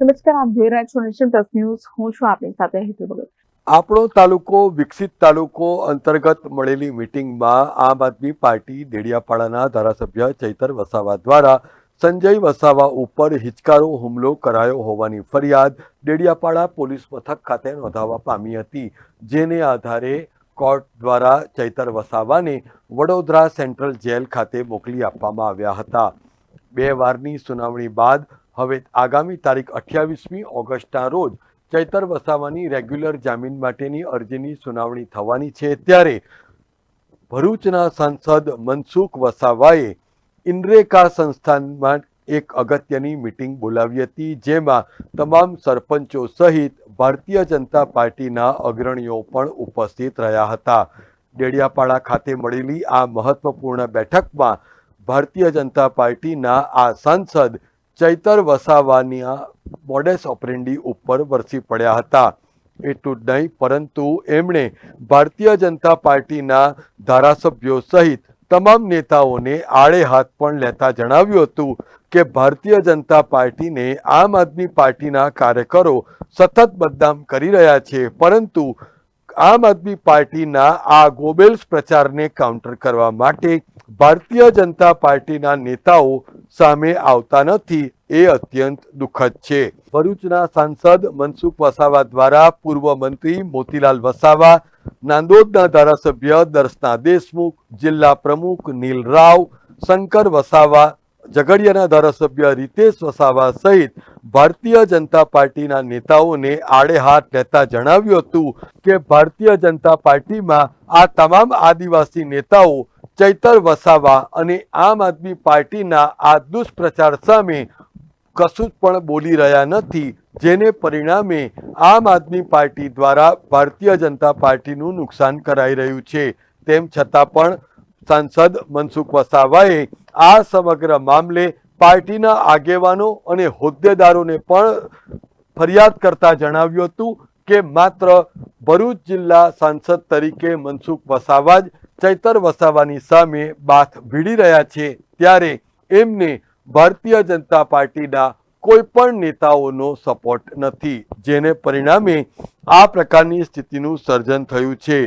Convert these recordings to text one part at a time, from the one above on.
નમસ્કાર, આપ જોઈ રહ્યા છો નેશન પ્લસ ન્યૂઝ. હું છું આપની સાથે હેતુ ભગત. આપણો તાલુકો, વિકસિત તાલુકો અંતર્ગત મળેલી મિટિંગમાં આમ આદમી પાર્ટી દેડિયાપાડાના ધારાસભ્ય ચૈતર વસાવા દ્વારા સંજય વસાવા ઉપર હિચકારો હુમલો કરાયો હોવાની ફરિયાદ ડેડિયાપાડા પોલીસ મથક ખાતે નોંધાવવા પામી હતી, જેને આધારે કોર્ટ દ્વારા ચૈતર વસાવાને વડોદરા સેન્ટ્રલ જેલ ખાતે મોકલી આપવામાં આવ્યા હતા. બે વારની સુનાવણી બાદ હવે આગામી તારીખ અઠ્યાવીસમી ઓગસ્ટના રોજ ચૈતર વસાવાની રેગ્યુલર જામીન માટેની અરજીની સુનાવણી થવાની છે. ત્યારે ભરૂચના સાંસદ મનસુખ વસાવાએ ઇન્દ્રેકા સંસ્થાનમાં એક અગત્યની મિટિંગ બોલાવી હતી, જેમાં તમામ સરપંચો સહિત ભારતીય જનતા પાર્ટીના અગ્રણીઓ પણ ઉપસ્થિત રહ્યા હતા. ડેડિયાપાડા ખાતે મળેલી આ મહત્વપૂર્ણ બેઠકમાં ભારતીય જનતા પાર્ટીના આ સાંસદ ચૈતર વસાવાના મોડેસ ઓપરેન્ડી ઉપર વરસી પડ્યા હતા. એટલું નહીં, પરંતુ એમણે ભારતીય જનતા પાર્ટીના ધારાસભ્યો સહિત તમામ નેતાઓને આડે હાથ પણ લેતા જણાવ્યું હતું કે ભારતીય જનતા પાર્ટીને આમ આદમી પાર્ટીના કાર્યકરો સતત બદનામ કરી રહ્યા છે, પરંતુ આમ આદમી પાર્ટીના આ ગોબેલ્સ પ્રચારને કાઉન્ટર કરવા માટે ભારતીય જનતા પાર્ટીના નેતાઓ સામે આવતા નથી, એ અત્યંત દુઃખદ છે. ભરૂચના સાંસદ મનસુખ વસાવા દ્વારા પૂર્વ મંત્રી મોતીલાલ વસાવા, નાંદોદના ધારાસભ્ય દર્શના દેશમુખ, જિલ્લા પ્રમુખ નીલ રાવ, શંકર વસાવા ઝઘડિયાના ધારાસભ્ય રીતેશ વસાવા સહિત ભારતીય જનતા પાર્ટીના નેતાઓને આડે હાથ લેતા જણાવ્યું હતું કે ભારતીય જનતા પાર્ટીમાં આ તમામ આદિવાસી નેતાઓ, ચૈતર વસાવા અને આમ આદમી પાર્ટીના આ દુષ્પ્રચાર સામે કશું પણ બોલી રહ્યા નથી, જેને પરિણામે આમ આદમી પાર્ટી દ્વારા ભારતીય જનતા પાર્ટીનું નુકસાન કરાઈ રહ્યું છે. તેમ છતાં પણ સાંસદ મનસુખ વસાવાએ આ સમગ્ર મામલે પાર્ટીના આગેવાનો અને હોદ્દેદારોને પણ ફરિયાદ કરતા જણાવ્યું હતું કે માત્ર ભરૂચ જિલ્લા સાંસદ તરીકે મનસુખ વસાવા જ ચૈતર વસાવાની સામે બાથ ભીડી રહ્યા છે, ત્યારે એમને ભારતીય જનતા પાર્ટીના કોઈ પણ નેતાઓનો સપોર્ટ નથી, જેને પરિણામે આ પ્રકારની સ્થિતિનું સર્જન થયું છે.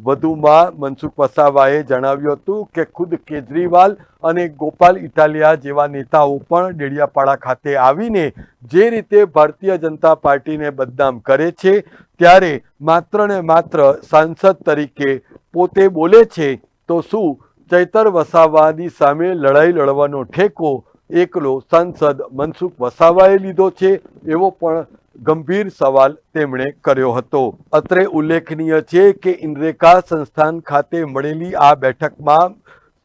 વધુમાં મનસુખ વસાવાએ જણાવ્યું હતું કે, ખુદ કેજરીવાલ અને ગોપાલ ઇટાલિયા જેવા નેતાઓ પણ ડેડિયાપાડા ખાતે આવીને જે રીતે ભારતીય જનતા પાર્ટીને બદનામ કરે છે, ત્યારે માત્ર ને માત્ર સાંસદ તરીકે પોતે બોલે છે, તો શું ચૈતર વસાવાની સામે લડાઈ લડવાનો ઠેકો એકલો સાંસદ મનસુખ વસાવાએ લીધો છે એવો પણ ગંભીર સવાલ તેમણે કર્યો હતો. અત્રે ઉલ્લેખનીય છે કે ઇન્દ્રેકા સંસ્થાન ખાતે મળેલી આ બેઠકમાં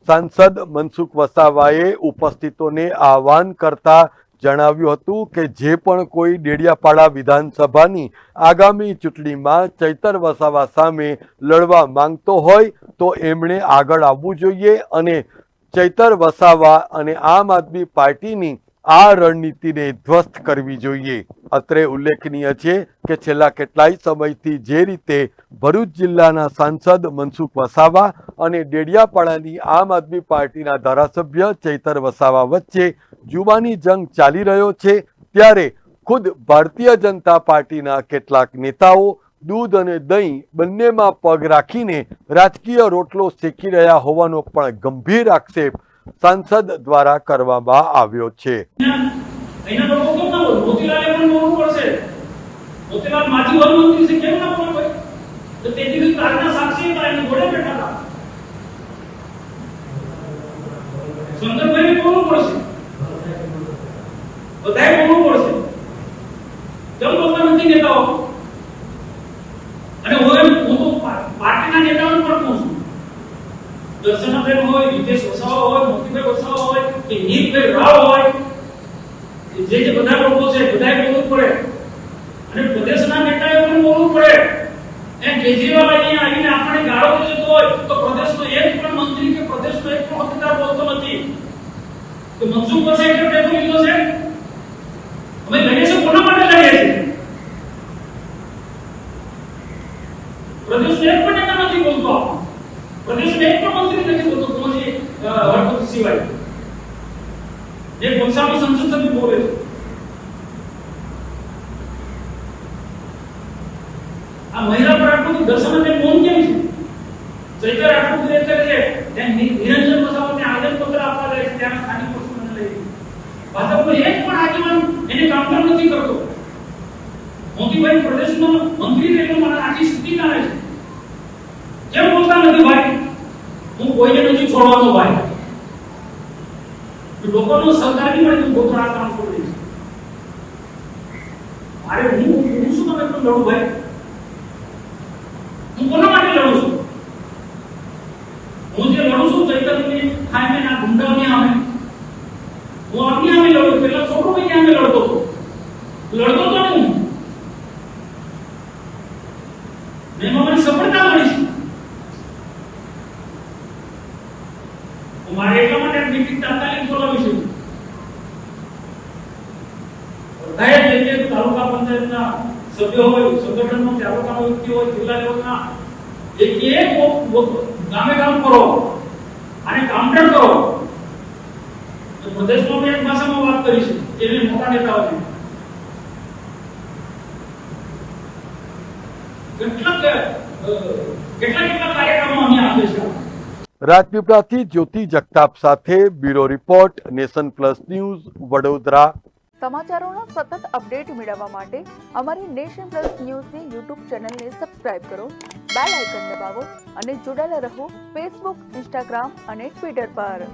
સાંસદ મનસુખ વસાવાએ ઉપસ્થિતોને આહવાન કરતા જણાવ્યું હતું કે જે પણ કોઈ ડેડિયાપાડા વિધાનસભાની આગામી ચૂંટણીમાં ચૈતર વસાવા સામે લડવા માંગતો હોય તો એમણે આગળ આવવું જોઈએ અને ચૈતર વસાવા અને આમ આદમી પાર્ટીની આ રણનીતિને ધ્વસ્ત કરવી જોઈએ. અત્રે ઉલ્લેખનીય છે કે છેલ્લા કેટલાય સમયથી જે રીતે ભરૂચ જિલ્લાના સાંસદ મનસુખ વસાવા અને ડેડિયાપાડાની આમ આદમી પાર્ટીના ધારાસભ્ય ચૈતર વસાવા વચ્ચે જુબાની જંગ ચાલી રહ્યો છે, ત્યારે ખુદ ભારતીય જનતા પાર્ટીના કેટલાક નેતાઓ દૂધ અને દહીં બંનેમાં પગ રાખીને રાજકીય રોટલો શેકી રહ્યા હોવાનો પણ ગંભીર આક્ષેપ સાંસદ દ્વારા કરવામાં આવ્યો છે. સુંદરભાઈ બોલવું પડશે. પડશે. કેમ બોલતા નથી નેતાઓ અને હું એમ હું તો પા- પાર્ટીના નેતાઓને પણ કહું છું દર્શનાબેન હોય વિદેશ વસાવા હોય મોતીભાઈ વસાવા હોય, કે નીલભાઈ રાવ હોય જે જે બધા લોકો છે, બધાએ બોલવું પડે. અને પ્રદેશના નેતાએ પણ બોલવું પડે. એમ કેજરીવાલ અહીંયા આવીને આપણે ગાળો દેતો હોય, તો પ્રદેશનો એક પણ મંત્રી કે પ્રદેશનો એક પણ હોદ્દેદાર બોલતો નથી. તો મનસુખ વસાઈ એટલે ટેકો લીધો છે? અમે લડીએ છીએ કોના માટે લડીએ છીએ? પ્રદેશનો એક પણ નથી બોલતો. પ્રદેશ એક પણ મંત્રી નથી બોલતો. કોજી હરકત સિવાય. જે ગુંસામી સંસદ સભ્ય બોલે. છે આ મહિલા પર આટલું દર્શન અને મૌન કેમ છે? ચૈતર આટલું કરે છે ત્યાં નિરંજન વસાવાને આદર પત્ર આપવા જાય છે ત્યાં સ્થાનિક પશુઓને લઈ ભાજપનો એક પણ આગેવાન એને કામ પણ નથી કરતો. મોતીભાઈ પ્રદેશનો મંત્રી રહેલો મારા આખી સ્થિતિ ના છે. બોલતા નથી ભાઈ. હું કોઈને નથી છોડવાનો ભાઈ. લોકોનો સહકાર નહીં મળે તું પોતાનું કામ છોડી મારે હું હું શું તમે એટલું લડું ભાઈ? હું કોના માટે લડું છું? હું જે લડું છું ચૈતન્યની ખાઈને ના ગુંડાઓની સામે હું આપની આમે લડું પેલા છોકરો ભાઈ આમે લડતો તો નહીં મેં મને સફળતા મળી છે હું મારે એટલા માટે મીટિંગ તાત્કાલિક બોલાવી છે. જે જે તાલુકા પંચાયતના સભ્યો હોય સંગઠનનો તાલુકાનો વ્યક્તિ હોય જિલ્લા લેવલના એક એક ગામે ગામ કરો અને કાઉન્ટર કરો. તો પ્રદેશમાં મેં એક ભાષામાં વાત કરી છે એને મોટા નેતાઓને. કેટલાક અ, કેટલા કેટલા કાર્યક્રમો અમે રાજપીપળાથી જ્યોતિ જગતાપ સાથે bureau report, Nation Plus News, Vadodara. સમાચારોના સતત અપડેટ મેળવવા માટે અમારી નેશન પ્લસ ન્યૂઝની યુટ્યુબ ચેનલને સબસ્ક્રાઇબ કરો, બેલ આઇકન દબાવો અને જોડાયેલા રહો ફેસબુક, ઇન્સ્ટાગ્રામ અને ટ્વિટર પર.